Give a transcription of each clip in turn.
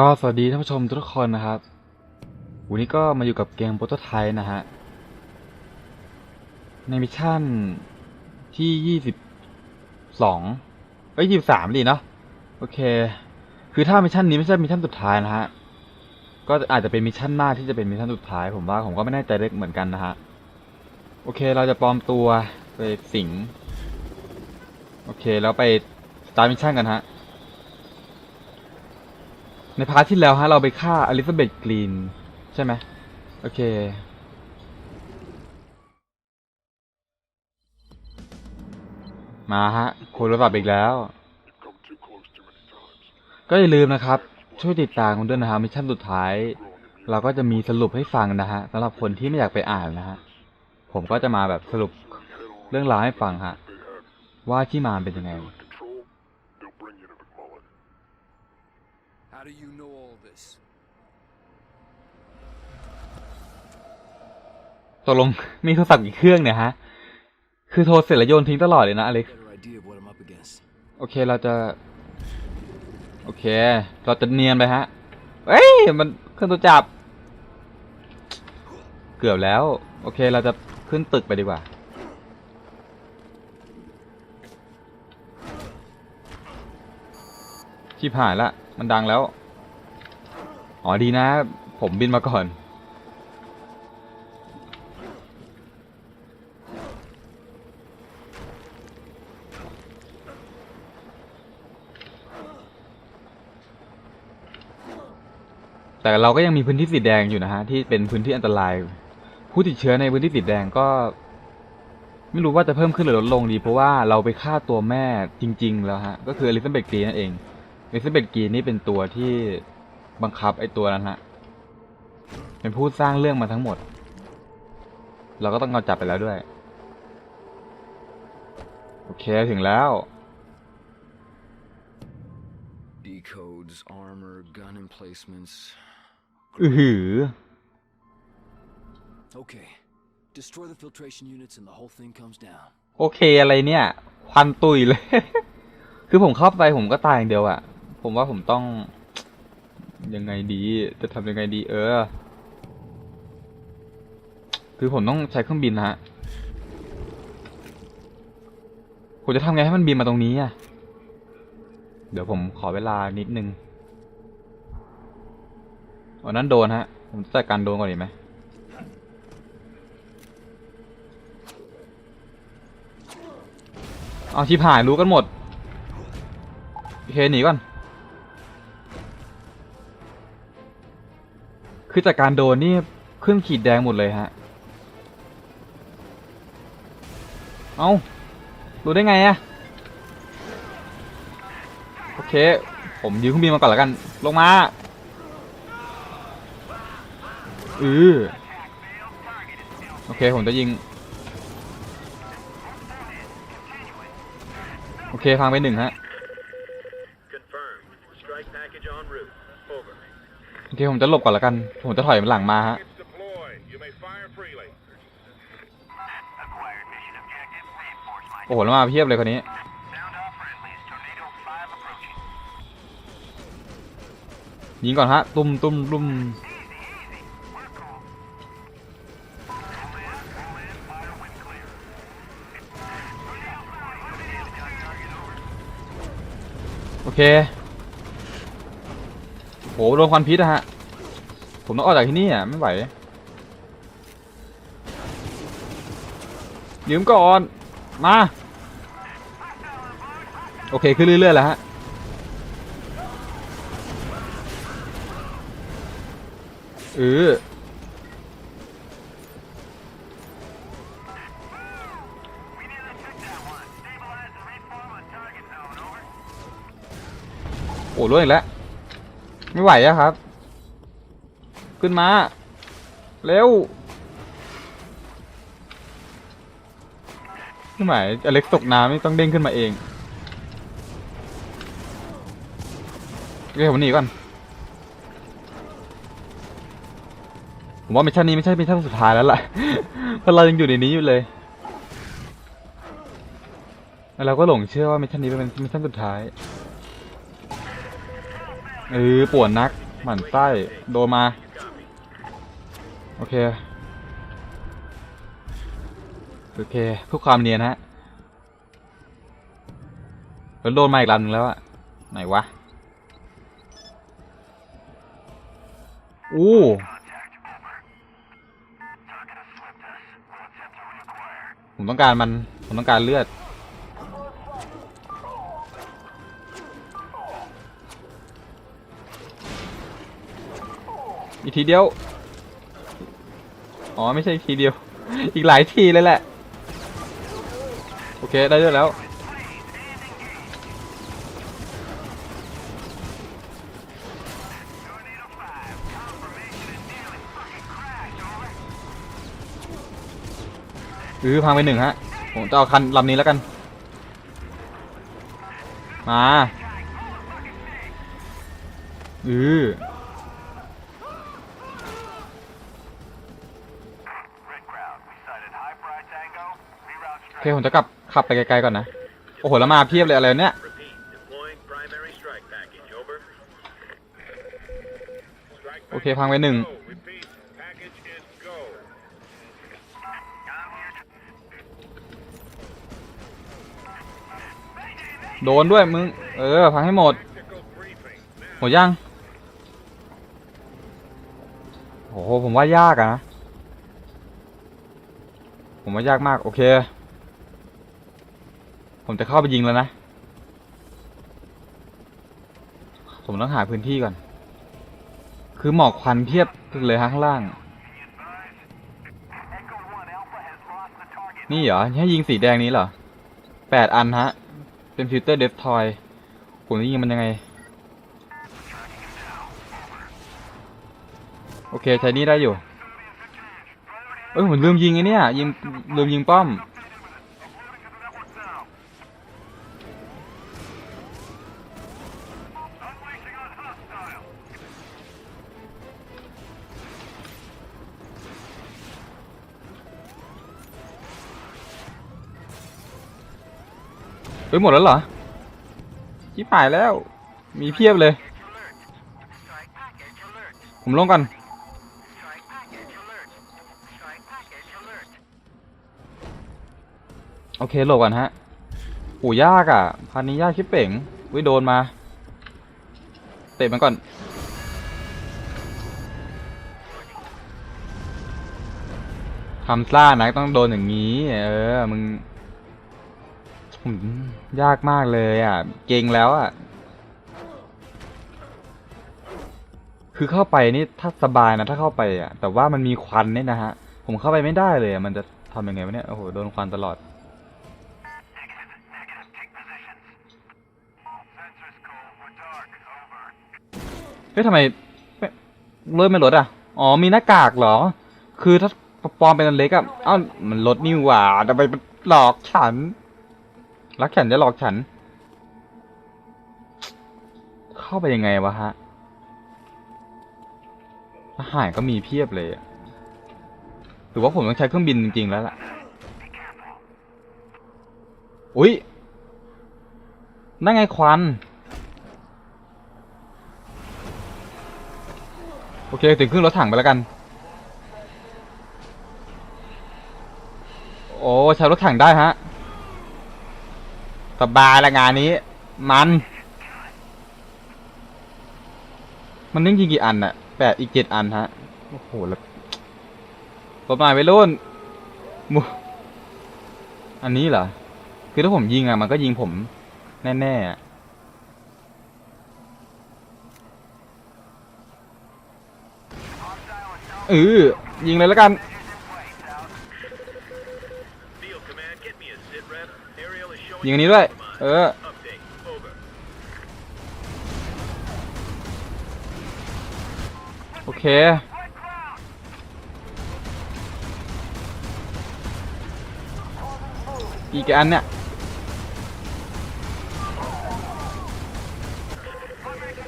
ก็สวัสดีท่านผู้ชมทุกคนนะครับ วันนี้ก็มาอยู่กับเกมโปรโตไทป์นะฮะ ในมิชชั่นที่ยี่สิบสองเอ้ยยี่สิบสามดีเนาะ โอเค คือถ้ามิชชั่นนี้ไม่ใช่มิชชั่นสุดท้ายนะฮะ ก็อาจจะเป็นมิชชั่นหน้าที่จะเป็นมิชชั่นสุดท้ายผมว่าผมก็ไม่แน่ใจเล็กเหมือนกันนะฮะ โอเคเราจะปลอมตัวไปสิง โอเคแล้วไปตาร์มิชชั่นกันฮะ ในพาร์ทที่แล้วฮะเราไปฆ่าอลิซาเบธกรีน ใช่ไหมโอเค มาฮะคุยโทรศัพท์อีกแล้ว ก็อย่าลืมนะครับ ช่วยติดตามกันด้วยนะฮะมิชชั่นสุดท้าย เราก็จะมีสรุปให้ฟังนะฮะสำหรับคนที่ไม่อยากไปอ่านนะฮะ ผมก็จะมาแบบสรุปเรื่องราวให้ฟังฮะ ว่าที่มาเป็นยังไง ตกลงมีโทรศัพท์กี่เครื่องเนี่ยฮะ คือโทรเสร็จแล้วโยนทิ้งตลอดเลยนะอเล็กซ์โอเคเราจะ โอเค เราจะเนียนไปฮะ เอ้ย มันเครื่องตัวจับ เกือบแล้ว โอเคเราจะขึ้นตึกไปดีกว่าชิบหายละ มันดังแล้ว อ๋อดีนะ ผมบินมาก่อน แต่เราก็ยังมีพื้นที่สีแดงอยู่นะฮะที่เป็นพื้นที่อันตราย ผู้ติดเชื้อในพื้นที่สีแดงก็ ไม่รู้ว่าจะเพิ่มขึ้นหรือลดลงดี เพราะว่าเราไปฆ่าตัวแม่จริง ๆ แล้วฮะก็คืออลิซาเบธกรีนนั่นเองอลิซาเบธกรีนนี่เป็นตัวที่บังคับไอ้ตัวนั้นฮะเป็นผู้สร้างเรื่องมาทั้งหมด เราก็ต้องเอาจับไปแล้วด้วย โอเคถึงแล้ว Decodes, armor, gun emplacements. อือหือ Okay. Destroy the filtration units and the whole thing comes down. โอเคอะไรเนี่ย ควันตุยเลย คือผมเข้าไปผมก็ตายอย่างเดียวอะผมว่าผมต้อง ยังไงดี จะทำยังไงดี เออ คือผมต้องใช้เครื่องบินนะฮะ ผมจะทำไงให้มันบินมาตรงนี้อะเดี๋ยวผมขอเวลานิดนึง วันนั้นโดนฮะ ผมจะจัดการโดนก่อนดีไหมเอาชิบหายรู้กันหมดโอเคหนีก่อน คือจากการโดนนี่เครื่องขีดแดงหมดเลยฮะ เอารู้ได้ไงอะโอเค ผมยืมเครื่องบินมาก่อนล้วกัน ลงมา เออโอเค ผมจะยิง โอเคพังไปหนึ่งฮะ โอเค ผมจะหลบก่อนละกัน ผมจะถอยหลังมาฮะ โอ้โหแล้วมาเพียบเลยคนนี้ยิงก่อนฮะ ตุ้มตุ้มตุ้ม โอเคโหโดนควันพิษอะฮะ ผมต้องออกจากที่นี่อะ ไม่ไหว ยืมก่อน มา โอเค ขึ้นเรื่อยๆแล้วฮะเออ โอ้ล่วงอีกแล้ว ไม่ไหวอะครับ ขึ้นมา เร็วไม่ไหวอเล็กตกน้ำนี่ต้องเด้งขึ้นมาเองโอเคผมหนีก่อน ผมว่ามิชชั่นนี้ไม่ใช่มิชชั่นสุดท้ายแล้วล่ะ เพราะเรายังอยู่ในนี้อยู่เลย แล้วเราก็หลงเชื่อว่ามิชชั่นนี้เป็นมิชชั่นสุดท้าย เออปวดนัก หมั่นไส้โดนมา โอเค โอเคเพื่อความเนียนฮะแล้วโดนมาอีกลำหนึ่งแล้วอะไหนวะ อู้ผมต้องการมัน ผมต้องการเลือด ทีเดียว อ๋อไม่ใช่ทีเดียว อีกหลายทีเลยแหละ โอเคได้เลือดแล้ว อือพังไปหนึ่งฮะ ผมจะเอาคันลำนี้แล้วกัน มา อือโอเคผมจะกลับขับไปไกลๆก่อนนะ โอ้โหแล้วมาเพียบเลยอะไรเนี่ย โอเคพังไปหนึ่งโดนด้วยมึง เออ พังให้หมด หมดยัง โอ้โห ผมว่ายากอะนะ ผมว่ายากมาก โอเค ผมจะเข้าไปยิงแล้วนะ ผมต้องหาพื้นที่ก่อน คือหมอกควันเพียบเลยฮะข้างล่าง นี่เหรอ ให้ยิงสีแดงนี้เหรอแปดอันฮะ เป็นฟิลเตอร์เดฟทอยผมจะยิงมันยังไง โอเค ใช้นี่ได้อยู่ เอ้ยผมลืมยิงไอ้นี่ยิงลืมยิงป้อม เฮ้ยหมดแล้วเหรอชิบหายแล้ว มีเพียบเลย ผมลงก่อนโอเคหลบก่อนฮะโอ้ยากอะ พันนี้ยากชิบเป่งวิโดนมา เตะมันก่อน ทำซ่านะต้องโดนอย่างนี้ เออ มึง ผมยากมากเลยอะ เก่งแล้วอะ คือเข้าไปนี่ถ้าสบายนะ ถ้าเข้าไปอะ แต่ว่ามันมีควันเนี่ยนะฮะ ผมเข้าไปไม่ได้เลยอะมันจะทำยังไงวะเนี่ย โอ้โห โดนควันตลอด เฮ้ยทำไมเลื่อนไม่ลดอะ อ๋อ มีหน้ากากเหรอ คือถ้าปลอมเป็นอันเล็กอะอ้าวมันลดนี่หว่าทำไมมันหลอกฉัน รักฉันจะหลอกฉัน เข้าไปยังไงวะฮะอาหารก็มีเพียบเลยหรือว่าผมต้องใช้เครื่องบินจริง ๆ แล้วล่ะ อุ้ยนั่นไงควัน โอเค ถึงขึ้นรถถังไปแล้วกัน โอ้ ใช้รถถังได้ฮะ สบายละงานนี้ มัน มันนิ่งยิงกี่อันอะแปดอีกเจ็ดอันฮะ โอ้โหแล้วรถมาไปรุ่นมูอันนี้เหรอ คือถ้าผมยิงอะมันก็ยิงผมแน่ๆอะเออยิงเลยแล้วกัน ยิงอันนี้ด้วย เออ โอเค อีกอันเนี่ย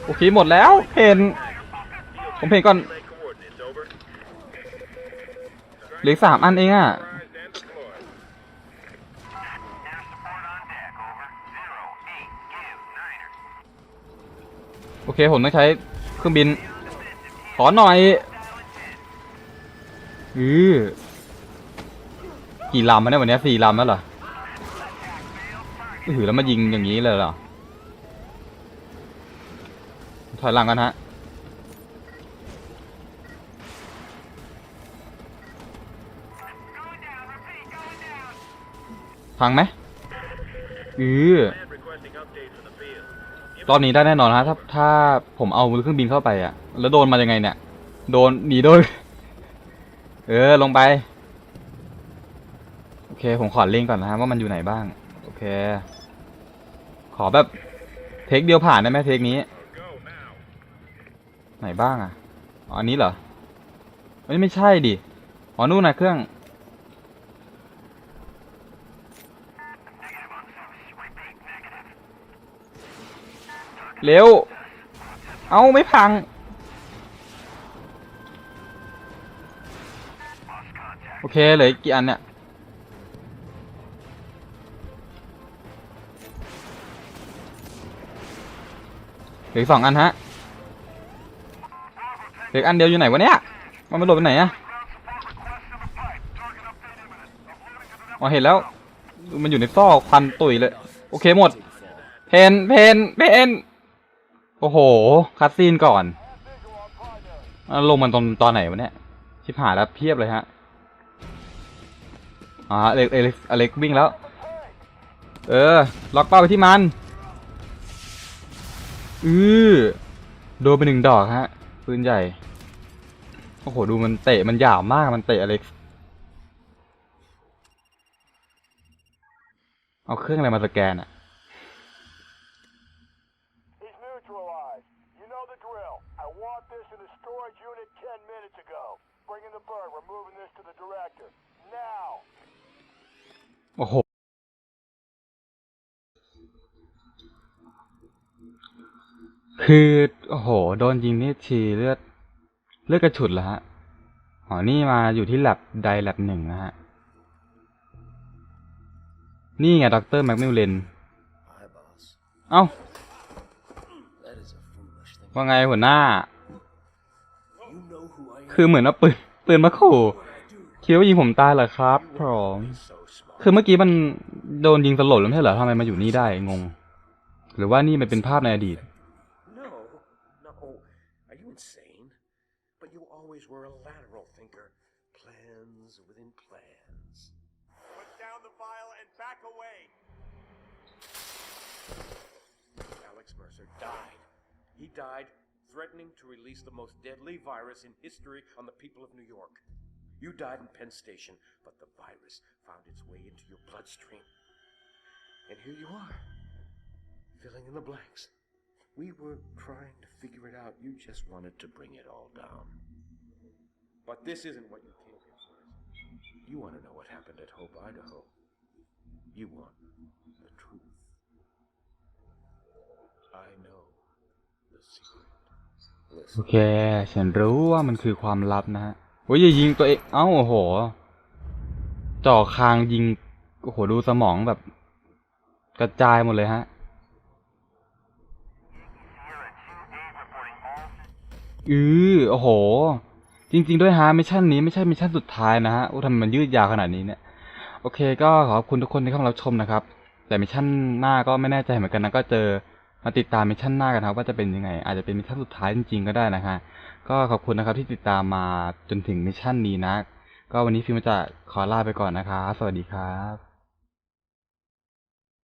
โอเค หมดแล้ว เห็น ผมเห็นก่อนเหลือสามอันเองอะ เคผมต้องใช้เครื่องบิน ขอหน่อยอือกี่ลำมาเนี่ยวันนี้สี่ลำแล้วเหรออือแล้วมายิงอย่างนี้เลยเหรอ ถอยหลังกันฮะ พังไหมอือ รอบนี้ได้แน่นอนฮะถ้าถ้าผมเอาเครื่องบินเข้าไปอะ แล้วโดนมายังไงเนี่ย โดนหนีโดน เออลงไป โอเค ผมขอเล่งก่อนนะฮะว่ามันอยู่ไหนบ้าง โอเค ขอแบบ เทคเดียวผ่านได้ไหมเทคนี้ ไหนบ้างอะอันนี้เหรอเอ้ไม่ใช่ดิ อ๋อนู่นนะเครื่อง เร็ว เอาไม่พัง โอเคเหลือกี่อันเนี่ย เหลือสองอันฮะ เหลืออกอันเดียวอยู่ไหนวะเนี่ย มันไม่หลบไปไหนอะอ๋อเห็นแล้ว มันอยู่ในซอกควันตุยเลย โอเคหมด เพนเพนเพน โอ้โห คัดซีนก่อน ลงมันตอนตอนไหนวะเนี่ย ชิบหายแล้วเพียบเลยฮะ อ่าอเล็กอเล็กอเล็กวิ่งแล้ว เออ ล็อกเป้าไปที่มัน อือโดนไปหนึ่งดอกฮะ ปืนใหญ่ โอ้โห ดูมันเตะมันหยาบมาก มันเตะอเล็กเอาเครื่องอะไรมาสแกนอะ drill. I want this in the storage unit 10 minutes ago. Bring in the bird. We're moving this to the director. Now! โอ้โห คือ โอ้โห โดนยิงนี่ทีเลือด เลือดกระฉุดเหรอฮะ อ๋อ นี่มาอยู่ที่แลบไดแลบหนึ่งนะฮะ นี่ไงด็อกเตอร์แม็กมิลเลน Hi, boss. เอ้า ว่าไงหัวหน้า คือเหมือนเอาปืนปืนมาขู่คิดว่ายิงผมตายเหรอครับพร้อมคือเมื่อกี้มันโดนยิงสลบแล้วใช่เหรอทำไมมาอยู่นี่ได้งง หรือว่านี่มันเป็นภาพในอดีต died He died threatening to release the most deadly virus in history on the people of New York. You died in Penn Station, but the virus found its way into your bloodstream. And here you are, filling in the blanks. We were trying to figure it out. You just wanted to bring it all down. But this isn't what you came here for. You want to know what happened at Hope, Idaho. You want the truth. I know. โอเค ฉันรู้ว่ามันคือความลับนะฮะโอ้ยอย่ายิงตัวเอง เอ้าโอ้โหจ่อคางยิง โอ้โห ดูสมองแบบ กระจายหมดเลยฮะ อือโอ้โห จริง ๆ ด้วยฮะมิชชั่นนี้ไม่ใช่มิชชั่นสุดท้ายนะฮะโอ้ทำไมมันยืดยาวขนาดนี้เนี่ย โอเค ก็ขอบคุณทุกคนที่เข้ามารับชมนะครับ แต่มิชชั่นหน้าก็ไม่แน่ใจเหมือนกันนะ ก็เจอ มาติดตามมิชชั่นหน้ากันครับ ว่าจะเป็นยังไง อาจจะเป็นมิชชั่นสุดท้ายจริงๆก็ได้นะฮะก็ขอบคุณนะครับที่ติดตามมาจนถึงมิชชั่นนี้นะ ก็วันนี้ฟิล์มจะขอลาไปก่อนนะครับสวัสดีครับ